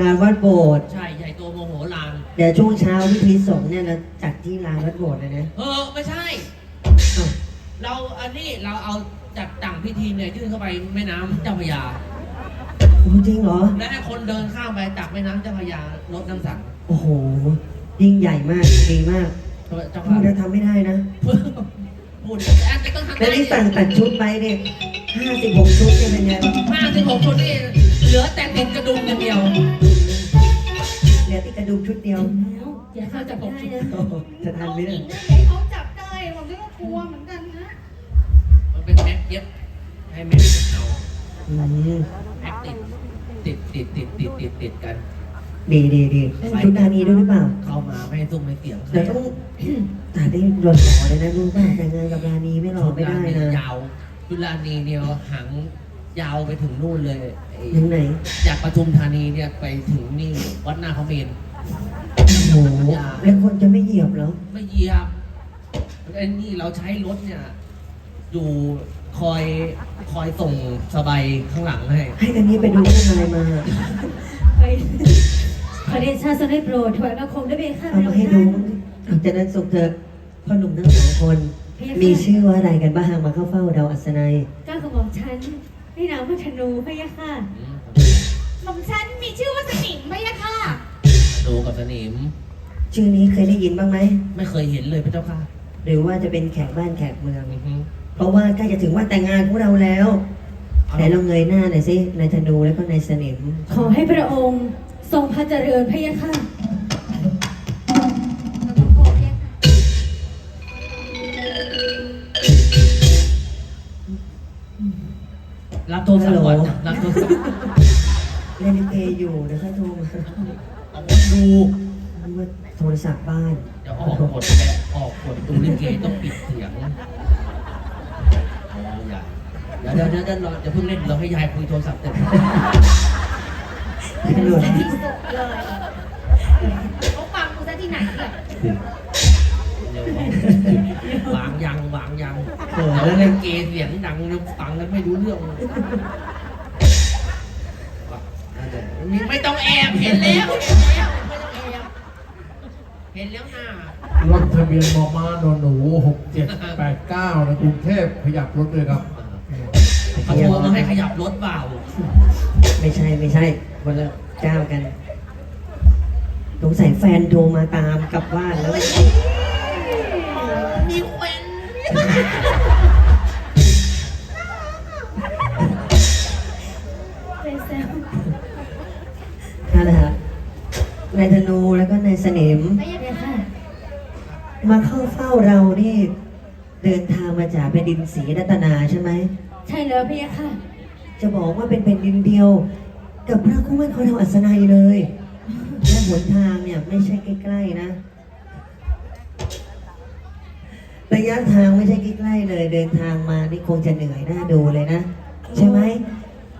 ลานวัดโบสถ์ใช่ใหญ่โตโมโหลานเดี๋ยวช่วงเช้าพิธีสงฆ์เนี่ยเราจัดที่ลานวัดโบสถ์เลยนะเออไม่ใช่ อ้าวเราอันนี้เราเอาจัดต่างพิธีเนี่ยยื่นเข้าไปแม่น้ำเจ้าพระยา โอ้จริงเหรอ และให้คนเดินข้ามไปจากแม่น้ำเจ้าพระยาลดน้ำสังโอ้โห ยิ่งใหญ่มากดีมากเจ้าพูค่ะดแล้วทำไม่ได้นะพู ดแอนต้องทำแล้วได้นี่สั่งตัดชุดไปเนี่ยห้าสิบหกชุดเนี่ยเป็นไงห้าสิบหกคนนี่เหลือแต่ติดกระดุมอย่างเดียวเหลือติดกระดุมชุดเดียวแล้วอย่าเข้าจับได้นะโอ้โหจะทันไหมหญิเนี่ยงได้ให้เขาจับได้ผมก็กลัวเหมือนกันนะ มันเป็นแม็กเย็บให้แม็กเอาอืม แม็กติดติดติดติดติดติดติดกัน ดีดีดีชุดดานีด้วยหรือเปล่า เข้ามาไม่ให้ซุ่มไม่เสียงใครเดี๋ยวต้องตัดได้หล่อๆเลยนะรู้ป่ะแต่งงานกับรานีไม่หล่อไม่ได้นะยาวจุฬานีเนี่ยหางยาวไปถึงนู่นเลยไอ้ถึงไหน จากปทุมธานีเนี่ยไปถึงนี่วัดนาเขาเมนโอ้โหแล้วคนจะไม่เหยียบเหรอ ไม่เหยียบไอ้นี่เราใช้รถเนี่ย อยู่คอยคอยส่งสบายข้างหลังให้ ให้อันนี้ไปดูเรื่องอะไรมาไปข อเดชะทรงได้โปรดถวายบังคมด้วยเบค่ะเอามาให้ดูเอาจากนั้นส่งเธอพ่อหนุ่มทั้งสองคนมีชื่อว่าอะไรกันบ้างมาเข้าเฝ้าเราอัศนัยเจ้าของหม่อมฉันให้นามว่าธนูพะยะค่ะ หม่อมฉันมีชื่อว่าสนิมพะยะค่ะ ดูกับสนิม ชื่อนี้เคยได้ยินบ้างไหม ไม่เคยเห็นเลยพระเจ้าค่ะหรือว่าจะเป็นแขกบ้านแขกเมือง อือฮึเพราะว่าใกล้จะถึงวันแต่งงานของเราแล้ว ไหนลองเงยหน้าหน่อยสินายธนูแล้วก็นายสนิมขอให้พระองค์ ทรงพระเจริญพะยะค่ะรับโทรศัพท์ก่อนรับโทรศัพท์เล่นลิเกอยู่เดี๋ยวค่อยโทรมาเอาไว้ดูนึกว่าโทรศัพท์บ้านเดี๋ยวออกกฎแกออกกฎดูลิเกต้องปิดเสียงอ๋ออย่าเดี๋ยวเดี๋ยวเดี๋ยวเดี๋ยวเราจะเพิ่งเล่นเราให้ยายคุยโทรศัพท์เส ร็จตำรวจที่สุดเลยเขาฟังกูซะที่ไหนเนี่ยเร็ววางยังวางยังเออแล้วเล่นเกเสียงดังเนี่ยฟังแล้วไม่รู้เรื่องนี่ไม่ต้องแอบเห็นแล้วเห็นแล้วไม่ต้องแอบเห็นแล้วหน้ารถทะเบียนมอม้านอนหนูหกเจ็ดแปดเก้าในกรุงเทพขยับรถเลยครับเขาโทรมาให้ขยับรถเปล่า ไม่ใช่ไม่ใช่ คนละเจ้ากันสงสัยแฟนโทรมาตามกลับบ้านแล้ว มีแควนไปแซวนั่นแหละฮะนายธนูแล้วก็นายสนิมพะยะค่ะมาเข้าเฝ้าเรานี่เดินทางมาจากแผ่นดินศรีรัตนาใช่ไหม ใช่แล้วพะยะค่ะ จะบอกว่าเป็นแผ่นดินเดียว กับพระคู่มั่นของเราอัศนัยเลยและหนทางเนี่ยไม่ใช่ใกล้ๆนะระยะทางไม่ใช่ใกล้ๆเลย เดินทางมานี่คงจะเหนื่อยหน้าดูเลยนะ ใช่ไหม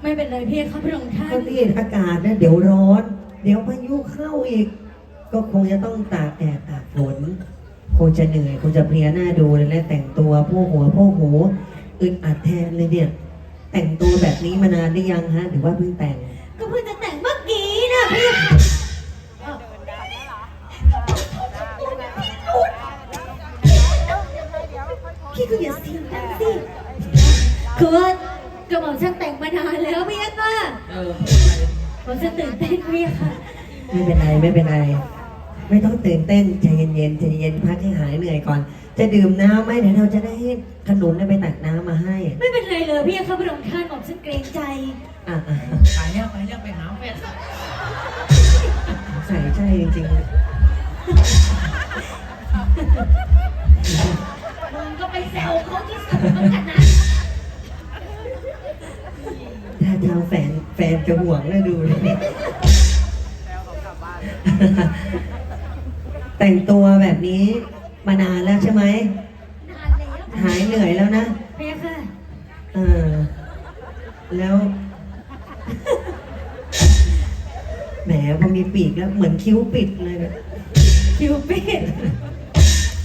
ไม่เป็นไรพะยะค่ะพระองค์ท่าถ้านที่อากาศนะเดี๋ยวร้อน เดี๋ยวพายุเข้าอีก ก็คงจะต้องตากแดดตากฝนคงจะเหนื่อยคงจะเพลียหน้าดูเลยและแต่งตัวพวกหัวพวกหูอึดอัดแทนเลยเนี่ย แต่งตัวแบบนี้มานานได้ยังฮะหรือว่าเพิ่งแต่งก็เพิ่ง พะยะค่ะพี่ก็อย่าเสียงดังสิคือว่ากระหม่อมฉันแต่งมานานแล้วพะยะค่ะเออผมจะตื่นเต้นพะยะค่ะ ไม่เป็นไรไม่เป็นไร ไม่ต้องตื่นเต้นใจเย็นๆใจเย็นพักให้หายเหนื่อยก่อน จะดื่มน้ำไหมเดี๋ยวเราจะได้ให้ขนุนเนี่ยไปตักน้ำมาให้ไม่เป็นไรเลยพี่ค่ะพระองค์ท่านผมฉันเกรงใจ อะอะ ไปแล้วไปแล้วไปหาแฟน ใส่ใจจริงมึงก็ไปแซวเขาที่สุดเหมือนกันนะๆถ้าทางแฟนแฟนจะห่วงแล้วดูเลยแต่งตัวแบบนี้มานานแล้วใช่ไหม นานแล้วหายเหนื่อยแล้วนะพี่ค่ะเออ แล้ว แหมพอมีปีกแล้วเหมือนคิ้วปิดเลยนะคิวปิด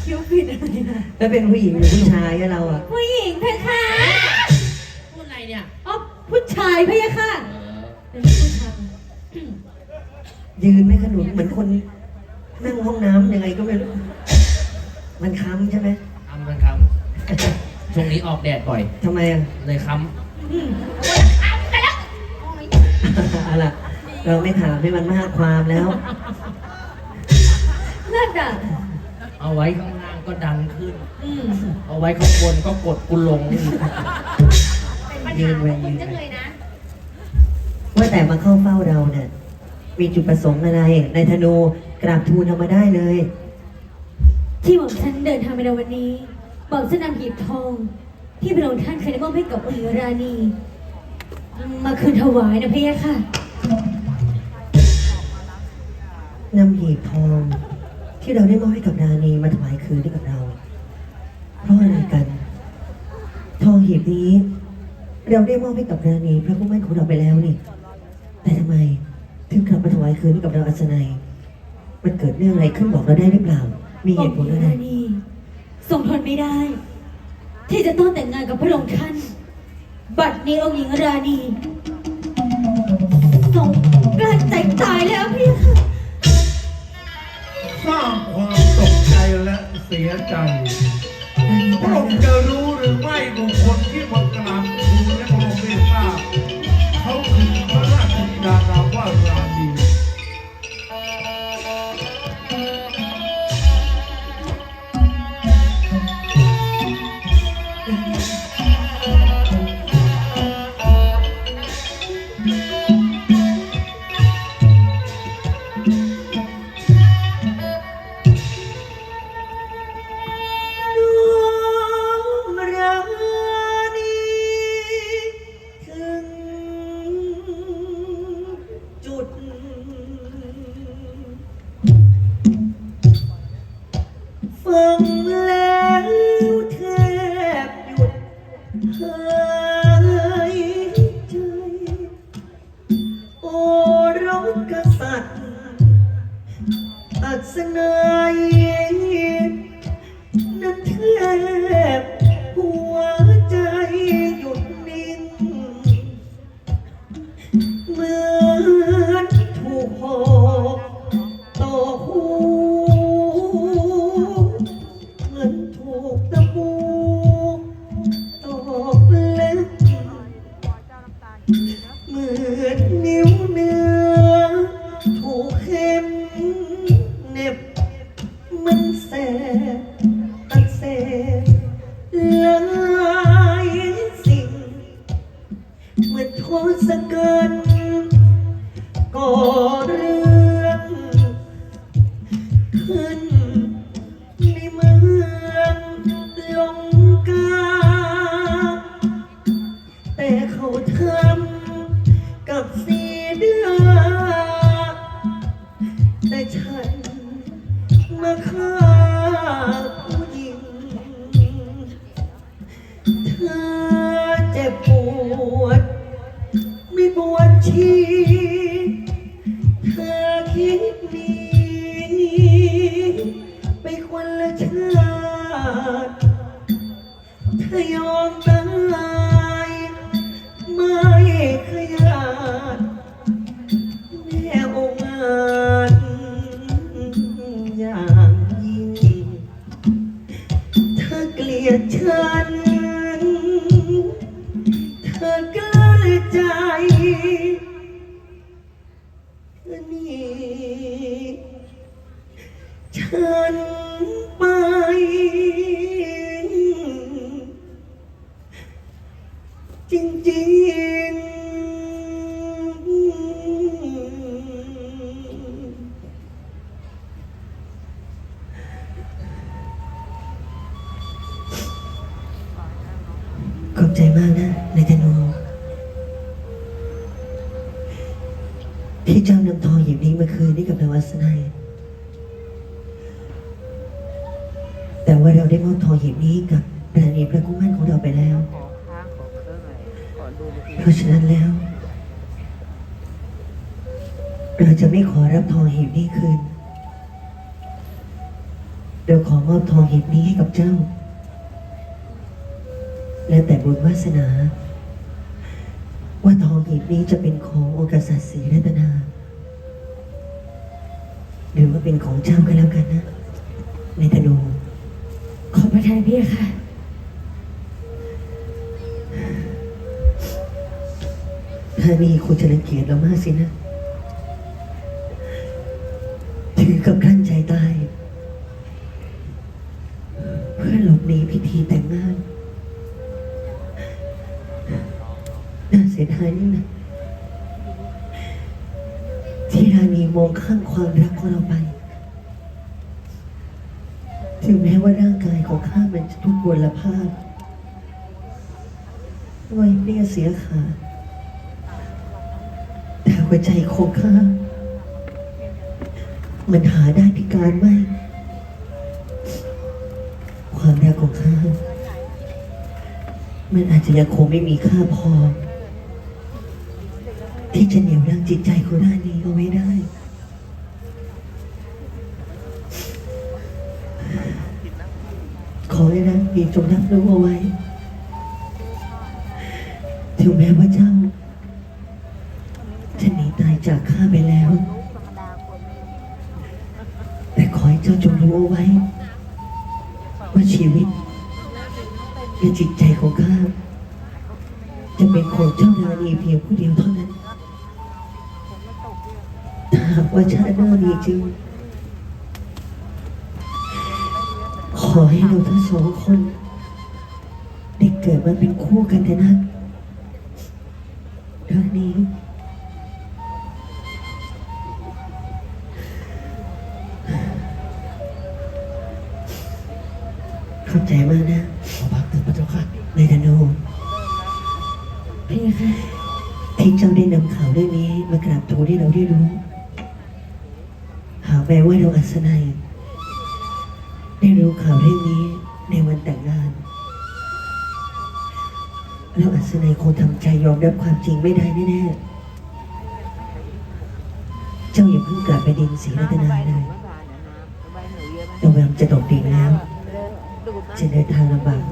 คิวปิดอะไรนะแล้วเป็นผู้หญิงหรือผู้ชายอะเราอะผู้หญิงเพคะพูดอะไรเนี่ยอ๋อผู้ชายพี่ค่ะเออเป็นผู้ชายยืนไม่ขนุนเหมือนคนนั่งห้องน้ำยังไงก็ไม่รู้มันค้ำใช่ไหมทำกันครับช่วงนี้ออกแดดบ่อย ทำไมอะเลยค้เอาล่ะ เราไม่ถามให้มันมากความแล้ว นั่นอะำเอาไว้ข้างล่างก็ดันขึ้น อืมเอาไว้ข้างบนก็กดกูลงอีกเป็นปัญยืหานขไว้องมึยืงนจังไว้เลยนะ ว่าแต่มาเข้าเฝ้าเราเนี่ยมีจุดประสงค์อะไรในธนูกราบทูลเอามาได้เลย ที่หม่อมฉันเดินทางมาในวันนี้ บอกฉันนำหีบทอง ที่พระองค์ท่านเคยได้มอบให้กับองค์หญิงราณี มาคืนถวายนะพะยะค่ะ นำหีบทอง ที่เราได้มอบให้กับราณีมาถวายคืนให้กับเรา เพราะอะไรกัน ทองหีบนี้ เราได้มอบให้กับราณีพระผู้มั่นของเราไปแล้วนี่ แต่ทำไมถึงกลับมาถวายคืนให้กับเราอัศนัย มันเกิดเรื่องอะไรขึ้นบอกเราได้หรือเปล่า มีเหตุผลอะไรราณีทรงทนไม่ได้ ที่จะต้องแต่งงานกับพระองค์ท่าน บัดนี้องค์หญิงราณีทรงกลั้นใจตายแล้วพี่ค่ะ สร้างความตกใจและเสียใจพระองค์จะรู้หรือไม่บุคคลที่มากราบทูลและพระองค์ไม่ทราบเขาคือพระราชธิดานามว่าราดี คนละชาติเธอยอมตายไม่ขยาดแม่องค์อาจอย่างยิ่งเธอเกลียดฉัน เธอกล้าใจเธอหนี่ฉัน ขอบใจมากนะนายธนูที่เจ้านำทองหยิบนี้มาคืนให้กับนวัสนัยแต่ว่าเราได้มอบทองหยิบนี้กับราณีพระกุมั่นของเราไปแล้ว เพราะฉะนั้นแล้ว เราจะไม่ขอรับทองหีบนี้คืนเราขอมอบทองหีบนี้ให้กับเจ้า และแต่บุญวาสนา ว่าทองหีบนี้จะเป็นขององค์กษัตริย์ศรีรัตนา หรือว่าเป็นของเจ้าก็แล้วกันนะในธนูขอประทานพี่ค่ะ ถ้านี่คงจะรังเกียจเรามากสินะถึงกับกลั้น ที่รานีมองข้ามความรักของเราไป ถึงแม้ว่าร่างกายของข้ามันจะทุกพลภาพไว้เนี่ยเสียขาดแต่หัวใจของข้ามันหาได้พิการไหมความรักของข้า มันอาจจะยังคงไม่มีค่าพอ ที่จะเหนี่ยวรั้งจิตใจของด้านนี้เอาไว้ได้ ขอให้รักดีจงรับรู้เอาไว้ ถึงแม้ว่าเจ้าจะหนีตายจากข้าไปแล้ว แต่ขอให้เจ้าจงรู้เอาไว้ ว่าชีวิตและจิตใจของข้าจะเป็นของเจ้าราณีเพียงผู้เดียวเท่านั้นาหากว่าชาติหน้ามีจริง ขอให้เราทั้งสองคนได้เกิดมาเป็นคู่กันเถอะนะราณีเข้าใจมากนะขอพักเถิดพระเจ้าค่ะในธนูพี่ค่ะที่เจ้าได้นำข่าวเรื่องนี้มากราบทูลให้เราได้รู้ แม้ว่าเราอัศนัย ได้รู้ข่าวเรื่องนี้ในวันแต่งงาน เราอัศนัยคงทำใจยอมรับความจริงไม่ได้แน่ๆ เจ้าอย่าเพิ่งกลับไปดินศรีรัตนาเลยระวังจะตกดินแล้ว จะเดินทางลำบาก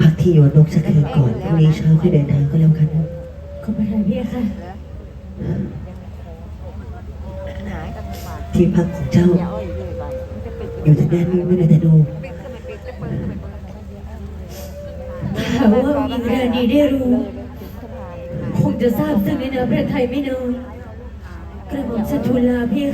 พักที่อยู่นกสักคืนก่อนพรุ่งนี้เช้าค่อยเดินทางก็แล้วกันขอประทานพี่ค่ะ ที่พักของเจ้า อยู่ทางด้านนี้ไม่ได้แต่ดูถ้าปินมาเปิดหากว่ามีเรื่องนี้ได้รู้ คงจะทราบซึ่งในน้ำพระไทยไม่น้อยกระหม่อมชันทูลลาพี่